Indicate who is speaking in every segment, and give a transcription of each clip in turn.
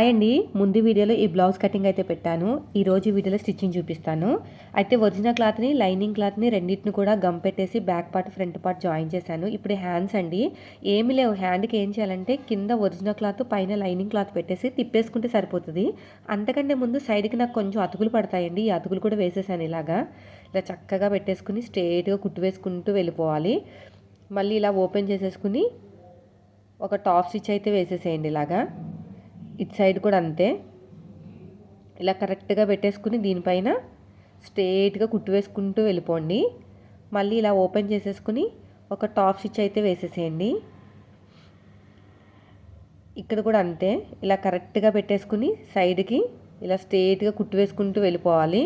Speaker 1: Hi అండి ముందు వీడియోలో ఈ బ్లౌజ్ కటింగ్ అయితే పెట్టాను. ఈ రోజు వీడియోలో స్టిచ్చింగ్ చూపిస్తాను. అయితే ఒరిజినల్ క్లాత్ని లైనింగ్ క్లాత్ని రెండింటిని కూడా గమ్ పెట్టేసి back part front part join చేశాను. ఇప్పుడు హ్యాండ్స్ అండి. ఏమి లేవు. హ్యాండ్కి ఏం చేయాలంటే కింద ఒరిజినల్ క్లాత్ పైన లైనింగ్ క్లాత్ పెట్టేసి తిప్పేసుకుంటే సరిపోతుంది. అంతకంటే ముందు సైడ్కి నాకు కొంచెం అతుకులు పడతాయండి. ఈ అతుకులు కూడా వేసేసాను ఇలాగా. ఇలా చక్కగా పెట్టేసుకుని స్ట్రేట్గా కుట్టు వేసుకుంటూ వెళ్ళిపోవాలి. మళ్ళీ ఇలా ఓపెన్ చేసేసుకుని ఒక టాప్ స్టిచ్ అయితే వేసేసేయండి ఇలాగా. ఇటు సైడ్ కూడా అంతే. ఇలా కరెక్ట్గా పెట్టేసుకుని దీనిపైన స్ట్రేట్గా కుట్టు వేసుకుంటూ వెళ్ళిపోండి. మళ్ళీ ఇలా ఓపెన్ చేసేసుకుని ఒక టాప్ స్టిచ్ అయితే వేసేసేయండి. ఇక్కడ కూడా అంతే. ఇలా కరెక్ట్గా పెట్టేసుకుని సైడ్కి ఇలా స్ట్రేట్గా కుట్టు వేసుకుంటూ వెళ్ళిపోవాలి.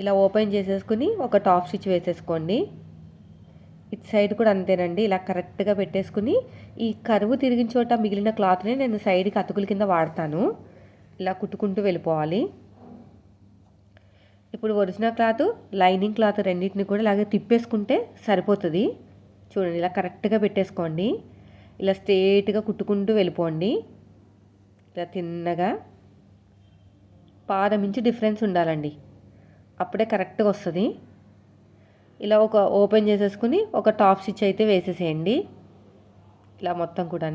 Speaker 1: ఇలా ఓపెన్ చేసేసుకుని ఒక టాప్ స్టిచ్ వేసేసుకోండి. ఇటు సైడ్ కూడా అంతేనండి. ఇలా కరెక్ట్గా పెట్టేసుకుని ఈ కరువు తిరిగిన చోట మిగిలిన క్లాత్ని నేను సైడ్కి అతుకుల కింద వాడతాను. ఇలా కుట్టుకుంటూ వెళ్ళిపోవాలి. ఇప్పుడు ఒరిజినల్ క్లాత్ లైనింగ్ క్లాత్ రెండింటిని కూడా ఇలాగే తిప్పేసుకుంటే సరిపోతుంది. చూడండి ఇలా కరెక్ట్గా పెట్టేసుకోండి. ఇలా స్ట్రేట్గా కుట్టుకుంటూ వెళ్ళిపోండి. ఇలా తిన్నగా పాదం నుంచి డిఫరెన్స్ ఉండాలండి. అప్పుడే కరెక్ట్గా వస్తుంది. ఇలా ఒక ఓపెన్ చేసేసుకుని ఒక టాప్ స్టిచ్ అయితే వేసేసేయండి. ఇలా మొత్తం కూడా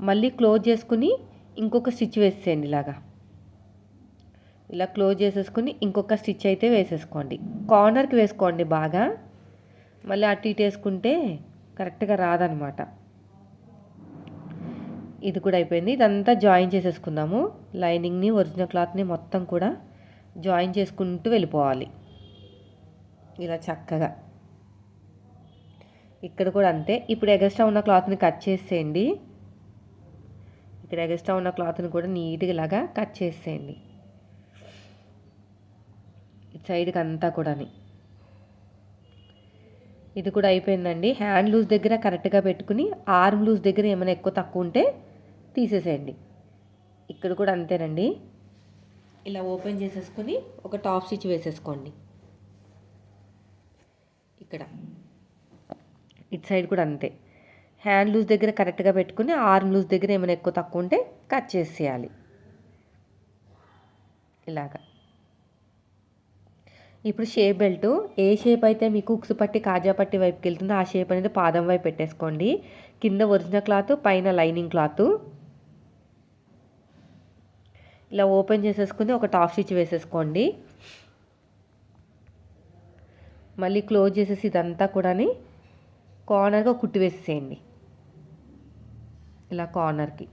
Speaker 1: మళ్ళీ క్లోజ్ చేసుకుని ఇంకొక స్టిచ్ వేసేయండి ఇలాగా. ఇలా క్లోజ్ చేసేసుకుని ఇంకొక స్టిచ్ అయితే వేసేసుకోండి. కార్నర్కి వేసుకోండి బాగా. మళ్ళీ అటు ఇటు వేసుకుంటే కరెక్ట్గా రాదనమాట. ఇది కూడా అయిపోయింది. ఇదంతా జాయిన్ చేసేసుకుందాము. లైనింగ్ని ఒరిజినల్ క్లాత్ని మొత్తం కూడా జాయిన్ చేసుకుంటూ వెళ్ళిపోవాలి. ఇలా చక్కగా. ఇక్కడ కూడా అంతే. ఇప్పుడు ఎగస్ట్రా ఉన్న క్లాత్ని కట్ చేసేయండి. ఇక్కడ ఎగస్ట్రా ఉన్న క్లాత్ని కూడా నీట్గా ఇలాగా కట్ చేసేయండి. ఇటు సైడ్కి అంతా కూడా ఇది కూడా అయిపోయిందండి. హ్యాండ్ లూజ్ దగ్గర కరెక్ట్గా పెట్టుకుని ఆర్మ్ లూజ్ దగ్గర ఏమైనా ఎక్కువ తక్కువ ఉంటే తీసేసేయండి. ఇక్కడ కూడా అంతేనండి. ఇలా ఓపెన్ చేసేసుకొని ఒక టాప్ స్టిచ్ వేసేసుకోండి. ఇక్కడ. ఇటు సైడ్ కూడా అంతే. హ్యాండ్ లూజ్ దగ్గర కరెక్ట్గా పెట్టుకుని ఆర్మ్ లూజ్ దగ్గర ఏమైనా ఎక్కువ తక్కువ ఉంటే కట్ చేసేయాలి. ఇలాగా. ఇప్పుడు షేప్ బెల్ట్ ఏ షేప్ అయితే మీకు ఉక్స్ పట్టి కాజా పట్టి వైపుకి వెళ్తుందో ఆ షేప్ అనేది పాదం వైపు పెట్టేసుకోండి. కింద ఒరిజినల్ క్లాత్ పైన లైనింగ్ క్లాత్. ఇలా ఓపెన్ చేసేసుకుని ఒక టాప్ స్టిచ్ వేసేసుకోండి. మళ్ళీ క్లోజ్ చేసేసి ఇదంతా కూడా కార్నర్గా కుట్టి వేసేసేయండి ఇలా కార్నర్కి.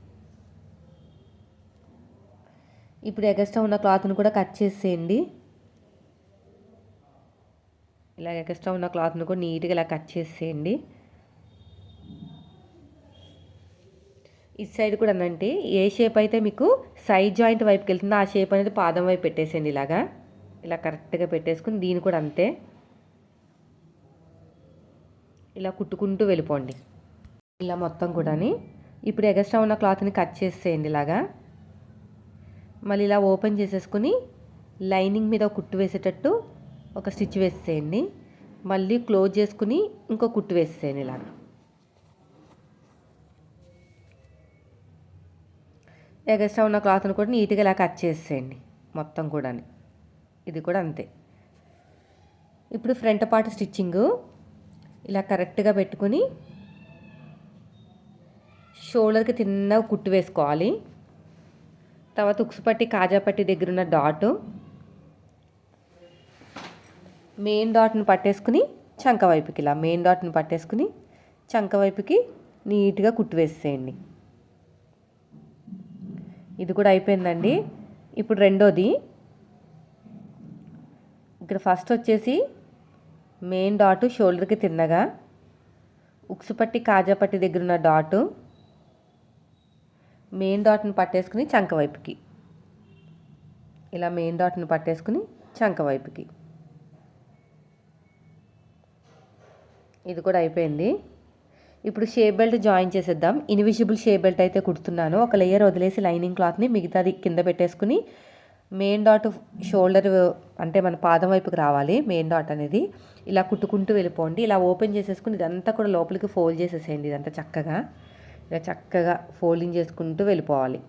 Speaker 1: ఇప్పుడు ఎగస్ట్రా ఉన్న క్లాత్ని కూడా కట్ చేసేయండి. ఇలా ఎగస్ట్రా ఉన్న క్లాత్ని కూడా నీట్గా ఇలా కట్ చేసేయండి. ఇటు సైడ్ కూడా అంటే ఏ షేప్ అయితే మీకు సైడ్ జాయింట్ వైపుకి వెళ్తుందో ఆ షేప్ అనేది పాదం వైపు పెట్టేసేయండి ఇలాగా. ఇలా కరెక్ట్గా పెట్టేసుకుని దీన్ని కూడా అంతే. ఇలా కుట్టుకుంటూ వెళ్ళిపోండి. ఇలా మొత్తం కూడా ఇప్పుడు ఎగస్ట్రా ఉన్న క్లాత్ని కట్ చేసేయండి ఇలాగా. మళ్ళీ ఇలా ఓపెన్ చేసేసుకుని లైనింగ్ మీద కుట్టు వేసేటట్టు ఒక స్టిచ్ వేసేయండి. మళ్ళీ క్లోజ్ చేసుకుని ఇంకో కుట్టు వేసేయండి ఇలాగా. ఎగస్ట్రా ఉన్న క్లాత్ని కూడా నీట్గా ఇలా కట్ చేసేయండి మొత్తం కూడా ఇది కూడా అంతే. ఇప్పుడు ఫ్రంట్ పార్ట్ స్టిచ్చింగు ఇలా కరెక్ట్గా పెట్టుకుని షోల్డర్కి తిన్న కుట్టు వేసుకోవాలి. తర్వాత ఉక్సుపట్టి కాజాపట్టి దగ్గర ఉన్న డాట్. మెయిన్ డాట్ని పట్టేసుకుని చంక వైపుకి ఇలా మెయిన్ డాట్ని పట్టేసుకుని చంక వైపుకి నీట్గా కుట్టు వేసేయండి. ఇది కూడా అయిపోయిందండి. ఇప్పుడు రెండోది. ఇక్కడ ఫస్ట్ వచ్చేసి మెయిన్ డాటు షోల్డర్కి తిన్నగా. ఉక్సుపట్టి కాజాపట్టి దగ్గర ఉన్న డాటు. మెయిన్ డాట్ను పట్టేసుకుని చంక వైపుకి. ఇలా మెయిన్ డాట్ను పట్టేసుకుని చంక వైపుకి. ఇది కూడా అయిపోయింది. ఇప్పుడు షేప్ బెల్ట్ జాయిన్ చేసేద్దాం. ఇన్విజిబుల్ షేప్ బెల్ట్ అయితే కుడుతున్నాను. ఒక లేయర్ వదిలేసి లైనింగ్ క్లాత్ని మిగతాది కింద పెట్టేసుకుని మెయిన్ డాట్ షోల్డర్ అంటే మన పాదం వైపుకి రావాలి మెయిన్ డాట్ అనేది. ఇలా కుట్టుకుంటూ వెళ్ళిపోండి. ఇలా ఓపెన్ చేసేసుకుని ఇదంతా కూడా లోపలికి ఫోల్డ్ చేసేసేయండి ఇదంతా చక్కగా. ఇలా చక్కగా ఫోల్డింగ్ చేసుకుంటూ వెళ్ళిపోవాలి.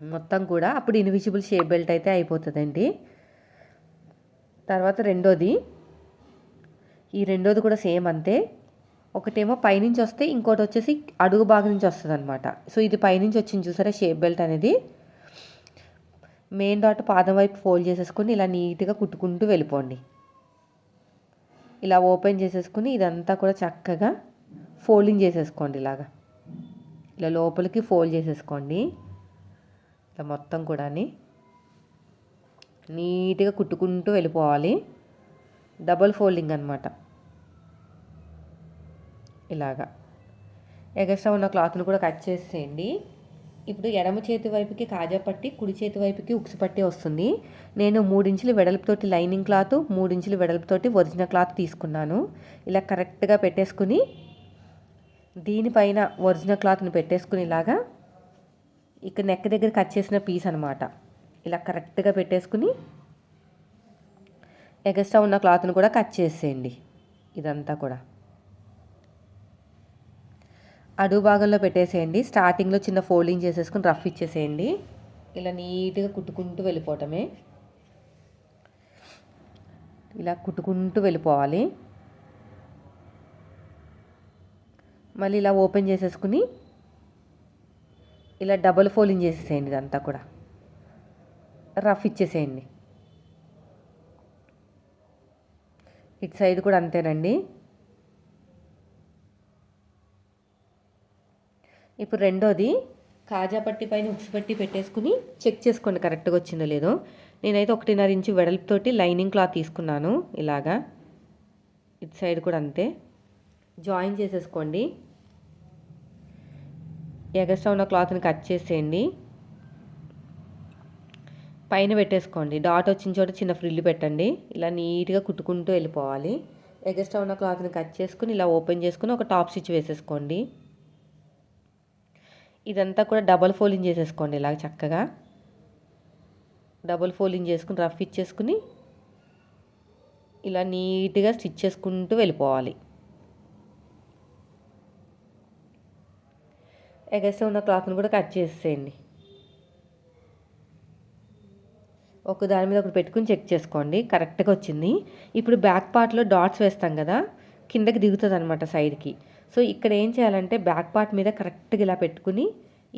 Speaker 1: మొత్తం కూడా అప్పుడు ఇన్విజిబుల్ షేప్ బెల్ట్ అయితే అయిపోతుందండి. తర్వాత రెండోది. ఈ రెండోది కూడా సేమ్ అంతే. ఒకటేమో పైనుంచి వస్తే ఇంకోటి వచ్చేసి అడుగు భాగం నుంచి వస్తుంది అనమాట సో ఇది పైనుంచి వచ్చింది చూసారా? షేప్ బెల్ట్ అనేది. మెయిన్ డాట్ పాదం వైపు ఫోల్డ్ చేసేసుకుని ఇలా నీట్గా కుట్టుకుంటూ వెళ్ళిపోండి. ఇలా ఓపెన్ చేసేసుకుని ఇదంతా కూడా చక్కగా ఫోల్డింగ్ చేసేసుకోండి ఇలాగా. ఇలా లోపలికి ఫోల్డ్ చేసేసుకోండి. ఇలా మొత్తం కూడా నీట్గా కుట్టుకుంటూ వెళ్ళిపోవాలి. డబల్ ఫోల్డింగ్ అనమాట ఇలాగా. ఎగస్ట్రా ఉన్న క్లాత్ని కూడా కట్ చేసేయండి. ఇప్పుడు ఎడమ చేతి వైపుకి కాజా పట్టి కుడి చేతి వైపుకి ఉక్సు పట్టి వస్తుంది. నేను మూడించులు వెడల్పుతోటి లైనింగ్ క్లాత్ మూడించులు వెడల్పుతోటి ఒరిజినల్ క్లాత్ తీసుకున్నాను. ఇలా కరెక్ట్గా పెట్టేసుకుని దీనిపైన ఒరిజినల్ క్లాత్ని పెట్టేసుకుని ఇలాగా ఇక్కడ నెక్ దగ్గర కట్ చేసిన పీస్ అనమాట ఇలా కరెక్ట్గా పెట్టేసుకుని ఎగస్ట్రా ఉన్న క్లాత్ని కూడా కట్ చేసేయండి. ఇదంతా కూడా. అడుగు భాగంలో పెట్టేసేయండి. స్టార్టింగ్లో చిన్న ఫోల్డింగ్ చేసేసుకుని రఫ్ ఇచ్చేసేయండి. ఇలా నీట్గా కుట్టుకుంటూ వెళ్ళిపోవటమే. ఇలా కుట్టుకుంటూ వెళ్ళిపోవాలి. మళ్ళీ ఇలా ఓపెన్ చేసేసుకుని ఇలా డబుల్ ఫోల్డింగ్ చేసేసేయండి ఇదంతా కూడా. రఫ్ ఇచ్చేసేయండి. ఇటు సైడ్ కూడా అంతేనండి. ఇప్పుడు రెండోది కాజా పట్టి పైన ఉక్సుపట్టి పెట్టేసుకుని చెక్ చేసుకోండి కరెక్ట్గా వచ్చిందో లేదో. నేనైతే ఒకటిన్నర ఇంచు వెడల్పుతోటి లైనింగ్ క్లాత్ తీసుకున్నాను ఇలాగా. ఇటు సైడ్ కూడా అంతే. జాయిన్ చేసేసుకోండి. ఎగస్ట్రా ఉన్న క్లాత్ని కట్ చేసేయండి. పైన పెట్టేసుకోండి. డాట్ వచ్చిన చోట చిన్న ఫ్రిల్లు పెట్టండి. ఇలా నీట్గా కుట్టుకుంటూ వెళ్ళిపోవాలి. ఎగస్ట్రా ఉన్న క్లాత్ని కట్ చేసుకుని ఇలా ఓపెన్ చేసుకుని ఒక టాప్ స్టిచ్ వేసేసుకోండి. ఇదంతా కూడా డబల్ ఫోల్డింగ్ చేసేసుకోండి ఇలాగ చక్కగా. డబల్ ఫోల్డింగ్ చేసుకుని రఫ్ ఇచ్చేసుకుని ఇలా నీట్గా స్టిచ్ చేసుకుంటూ వెళ్ళిపోవాలి. ఎగస్ట్ ఉన్న క్లాత్ని కూడా కట్ చేసేయండి. ఒక దాని మీద ఒకటి పెట్టుకుని చెక్ చేసుకోండి. కరెక్ట్గా వచ్చింది. ఇప్పుడు బ్యాక్ పార్ట్లో డాట్స్ వేస్తాం కదా కిందకి దిగుతుంది అనమాట సైడ్కి. సో ఇక్కడ ఏం చేయాలంటే బ్యాక్ పార్ట్ మీద కరెక్ట్గా ఇలా పెట్టుకుని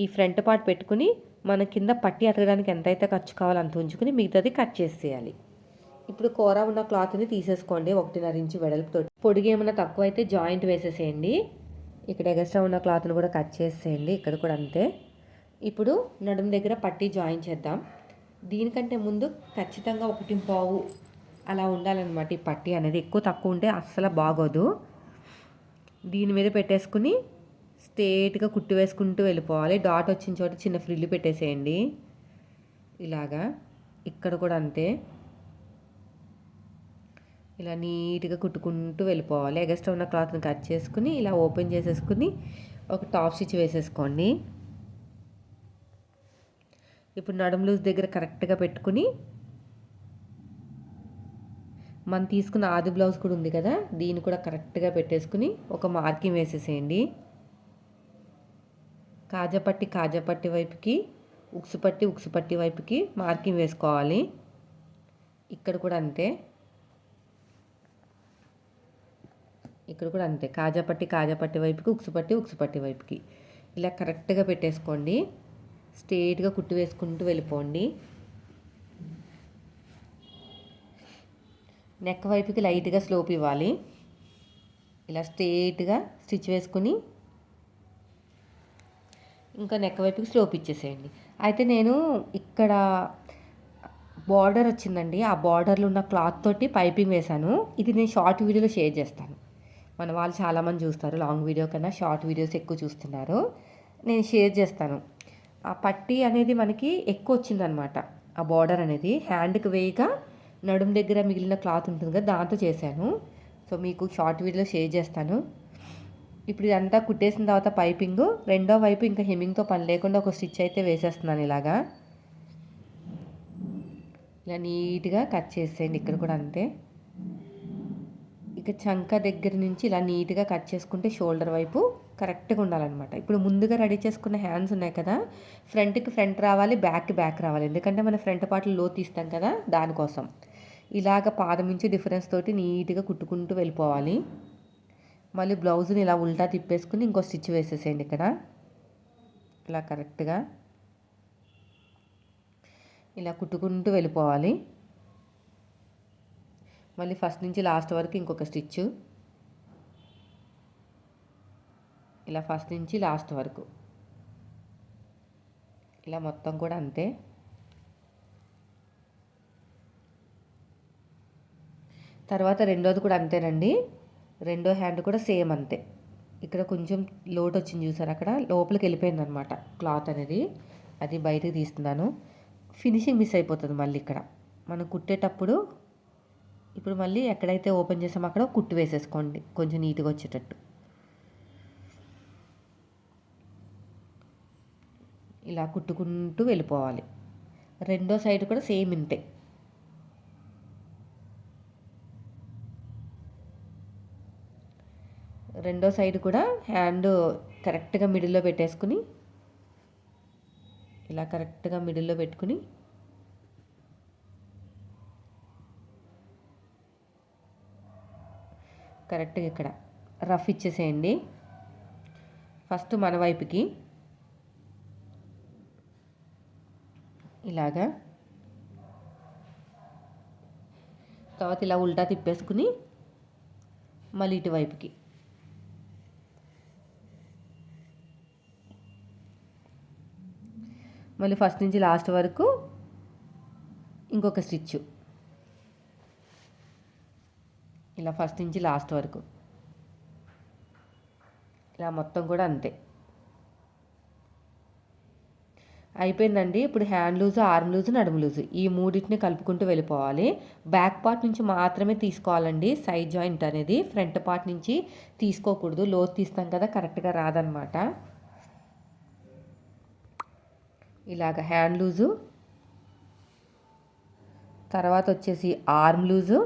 Speaker 1: ఈ ఫ్రంట్ పార్ట్ పెట్టుకుని మన కింద పట్టి అతకడానికి ఎంతైతే ఖర్చు కావాలో అంత ఉంచుకుని మిగతాది కట్ చేసేయాలి. ఇప్పుడు కూర ఉన్న క్లాత్ని తీసేసుకోండి ఒకటిన్నర ఇంచు వెడల్పుతో. పొడిగి ఏమైనా తక్కువ అయితే జాయింట్ వేసేసేయండి. ఇక్కడ ఎగస్ట్రా ఉన్న క్లాత్ని కూడా కట్ చేసేయండి ఇక్కడ కూడా అంతే. ఇప్పుడు నడుము దగ్గర పట్టి జాయిన్ చేద్దాం. దీనికంటే ముందు ఖచ్చితంగా ఒకటి పావు అలా ఉండాలన్నమాట ఈ పట్టి అనేది. ఎక్కువ తక్కువ ఉంటే అస్సలు బాగోదు. దీని మీద పెట్టేసుకుని స్ట్రేట్గా కుట్టు వేసుకుంటూ వెళ్ళిపోవాలి. డాట్ వచ్చిన చోట చిన్న ఫ్రిల్లు పెట్టేసేయండి. ఇలాగా. ఇక్కడ కూడా అంతే. ఇలా నీట్గా కుట్టుకుంటూ వెళ్ళిపోవాలి. ఎగస్ట్రా ఉన్న క్లాత్ని కట్ చేసుకుని ఇలా ఓపెన్ చేసేసుకుని ఒక టాప్ స్టిచ్ వేసేసుకోండి. ఇప్పుడు నడుము లూజ్ దగ్గర కరెక్ట్గా పెట్టుకుని మనం తీసుకున్న ఆది బ్లౌజ్ కూడా ఉంది కదా దీన్ని కూడా కరెక్ట్గా పెట్టేసుకుని ఒక మార్కింగ్ వేసేసేయండి. కాజపట్టి కాజపట్టి వైపుకి ఉక్సుపట్టి ఉక్సుపట్టి వైపుకి మార్కింగ్ వేసుకోవాలి. ఇక్కడ కూడా అంతే. ఇక్కడ కూడా అంతే. కాజాపట్టి కాజాపట్టి వైపుకి ఉక్సుపట్టి ఉక్సుపట్టి వైపుకి. ఇలా కరెక్ట్గా పెట్టేసుకోండి. స్ట్రేట్గా కుట్టు వేసుకుంటూ వెళ్ళిపోండి. నెక్ వైపుకి లైట్గా స్లోప్ ఇవ్వాలి. ఇలా స్ట్రేట్గా స్టిచ్ వేసుకుని ఇంకా నెక్ వైపుకి స్లోప్ ఇచ్చేసేయండి. అయితే నేను ఇక్కడ బార్డర్ వచ్చిందండి. ఆ బార్డర్లో ఉన్న క్లాత్ తోటి పైపింగ్ వేశాను. ఇది నేను షార్ట్ వీడియోలో షేర్ చేస్తాను. మన వాళ్ళు చాలామంది చూస్తారు. లాంగ్ వీడియో కన్నా షార్ట్ వీడియోస్ ఎక్కువ చూస్తున్నారు. నేను షేర్ చేస్తాను. ఆ పట్టి అనేది మనకి ఎక్కువ వచ్చిందనమాట. ఆ బార్డర్ అనేది హ్యాండ్కి వేయగా నడుము దగ్గర మిగిలిన క్లాత్ ఉంటుంది కదా దాంతో చేశాను. సో మీకు షార్ట్ వీడియోలో షేర్ చేస్తాను. ఇప్పుడు ఇదంతా కుట్టేసిన తర్వాత పైపింగ్. రెండో వైపు ఇంకా హెమ్మింగ్తో పని లేకుండా ఒక స్టిచ్ అయితే వేసేస్తున్నాను ఇలాగా. ఇలా నీట్గా కట్ చేసేయండి ఇక్కడ కూడా అంతే. ఇక చంక దగ్గర నుంచి ఇలా నీట్గా కట్ చేసుకుంటే షోల్డర్ వైపు కరెక్ట్గా ఉండాలన్నమాట. ఇప్పుడు ముందుగా రెడీ చేసుకున్న హ్యాండ్స్ ఉన్నాయి కదా ఫ్రంట్కి ఫ్రంట్ రావాలి బ్యాక్కి బ్యాక్ రావాలి. ఎందుకంటే మన ఫ్రంట్ పార్ట్లు లో తీస్తాం కదా దానికోసం. ఇలాగ పాదం నుంచి డిఫరెన్స్ తోటి నీట్గా కుట్టుకుంటూ వెళ్ళిపోవాలి. మళ్ళీ బ్లౌజ్ని ఇలా ఉల్టా తిప్పేసుకుని ఇంకో స్టిచ్ వేసేసేయండి ఇక్కడ. ఇలా కరెక్ట్గా ఇలా కుట్టుకుంటూ వెళ్ళిపోవాలి. మళ్ళీ ఫస్ట్ నుంచి లాస్ట్ వరకు ఇంకొక స్టిచ్ ఇలా ఫస్ట్ నుంచి లాస్ట్ వరకు. ఇలా మొత్తం కూడా అంతే. తర్వాత రెండోది కూడా అంతేనండి. రెండో హ్యాండ్ కూడా సేమ్ అంతే. ఇక్కడ కొంచెం లోటు వచ్చింది చూసారు? అక్కడ లోపలికి వెళ్ళిపోయింది అనమాట క్లాత్ అనేది. అది బయటకు తీస్తున్నాను. ఫినిషింగ్ మిస్ అయిపోతుంది మళ్ళీ ఇక్కడ. మనం కుట్టేటప్పుడు ఇప్పుడు మళ్ళీ ఎక్కడైతే ఓపెన్ చేసామో అక్కడ కుట్టు వేసేసుకోండి. కొంచెం నీట్గా వచ్చేటట్టు. ఇలా కుట్టుకుంటూ వెళ్ళిపోవాలి. రెండో సైడ్ కూడా సేమ్ ఇంతే. రెండో సైడ్ కూడా హ్యాండ్ కరెక్ట్గా మిడిల్లో పెట్టేసుకుని ఇలా కరెక్ట్గా మిడిల్లో పెట్టుకుని కరెక్ట్గా ఇక్కడ రఫ్ ఇచ్చేసేయండి. ఫస్ట్ మన వైపుకి ఇలాగా తర్వాత ఇలా ఉల్టా తిప్పేసుకుని మళ్ళీ ఇటువైపుకి. మళ్ళీ ఫస్ట్ నుంచి లాస్ట్ వరకు ఇంకొక స్టిచ్. ఇలా ఫస్ట్ నుంచి లాస్ట్ వరకు. ఇలా మొత్తం కూడా అంతే. అయిపోయిందండి. ఇప్పుడు హ్యాండ్ లూజు ఆర్మ్ లూజ్ నడుము లూజు ఈ మూడింటిని కలుపుకుంటూ వెళ్ళిపోవాలి. బ్యాక్ పార్ట్ నుంచి మాత్రమే తీసుకోవాలండి. సైడ్ జాయింట్ అనేది ఫ్రంట్ పార్ట్ నుంచి తీసుకోకూడదు. లోతు తీస్తాం కదా కరెక్ట్గా రాదనమాట. ఇలాగ హ్యాండ్ లూజు. తర్వాత వచ్చేసి ఆర్మ్ లూజు.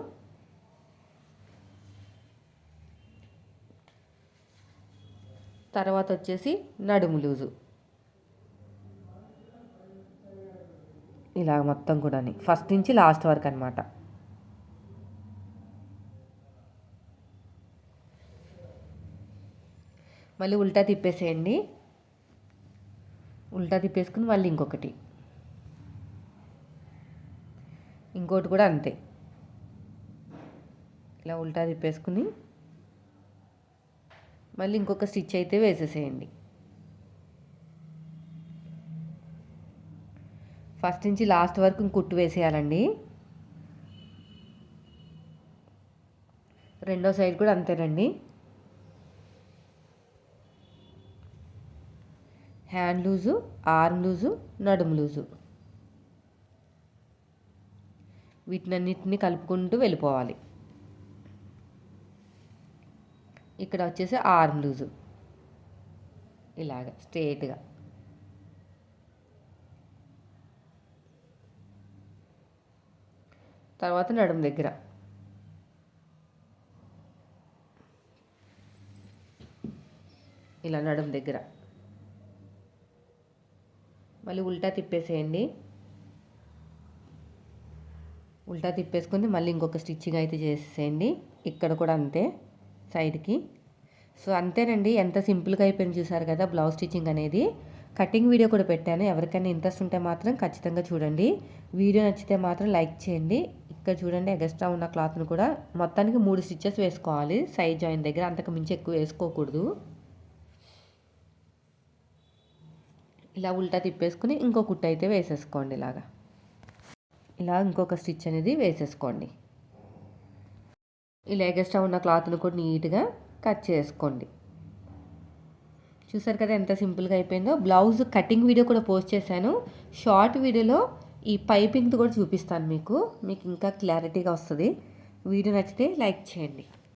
Speaker 1: తర్వాత వచ్చేసి నడుము లూజు. ఇలాగ మొత్తం కూడా ఫస్ట్ నుంచి లాస్ట్ వరకు అనమాట మళ్ళీ ఉల్టా తిప్పేసేయండి. ఉల్టా తిప్పేసుకుని మళ్ళీ ఇంకొకటి. ఇంకోటి కూడా అంతే. ఇలా ఉల్టా తిప్పేసుకుని మళ్ళీ ఇంకొక స్టిచ్ అయితే వేసేసేయండి. ఫస్ట్ నుంచి లాస్ట్ వరకు కుట్టు వేసేయాలండి. రెండో సైడ్ కూడా అంతేనండి. హ్యాండ్ లూజు ఆర్మ్ లూజు నడుము లూజు. వీటినన్నిటిని కలుపుకుంటూ వెళ్ళిపోవాలి. ఇక్కడ వచ్చేసి ఆర్మ్ లూజు. ఇలాగ స్ట్రేట్గా. తర్వాత నడుము దగ్గర. ఇలా నడుము దగ్గర. మళ్ళీ ఉల్టా తిప్పేసేయండి. ఉల్టా తిప్పేసుకొని మళ్ళీ ఇంకొక స్టిచ్చింగ్ అయితే చేసేసేయండి. ఇక్కడ కూడా అంతే సైడ్కి. సో అంతేనండి ఎంత సింపుల్గా అయిపోయింది చూసారు కదా బ్లౌజ్ స్టిచ్చింగ్ అనేది. కటింగ్ వీడియో కూడా పెట్టాను ఎవరికైనా ఇంట్రెస్ట్ ఉంటే మాత్రం ఖచ్చితంగా చూడండి. వీడియో నచ్చితే మాత్రం లైక్ చేయండి. ఇక్కడ చూడండి ఎగస్ట్రా ఉన్న క్లాత్ను కూడా మొత్తానికి మూడు స్టిచ్చెస్ వేసుకోవాలి సైడ్ జాయిన్ దగ్గర అంతకు మించి ఎక్కువ వేసుకోకూడదు. ఇలా ఉల్టా తిప్పేసుకుని ఇంకో కుట్ట అయితే వేసేసుకోండి ఇలాగా. ఇలా ఇంకొక స్టిచ్ అనేది వేసేసుకోండి. ఇలా ఎగస్ట్రా ఉన్న క్లాత్ను కూడా నీట్గా కట్ చేసుకోండి. చూసారు కదా ఎంత సింపుల్గా అయిపోయిందో? బ్లౌజ్ కటింగ్ వీడియో కూడా పోస్ట్ చేశాను. షార్ట్ వీడియోలో ఈ పైపింగ్ది కూడా చూపిస్తాను మీకు. మీకు ఇంకా క్లారిటీగా వస్తుంది. వీడియో నచ్చితే లైక్ చేయండి.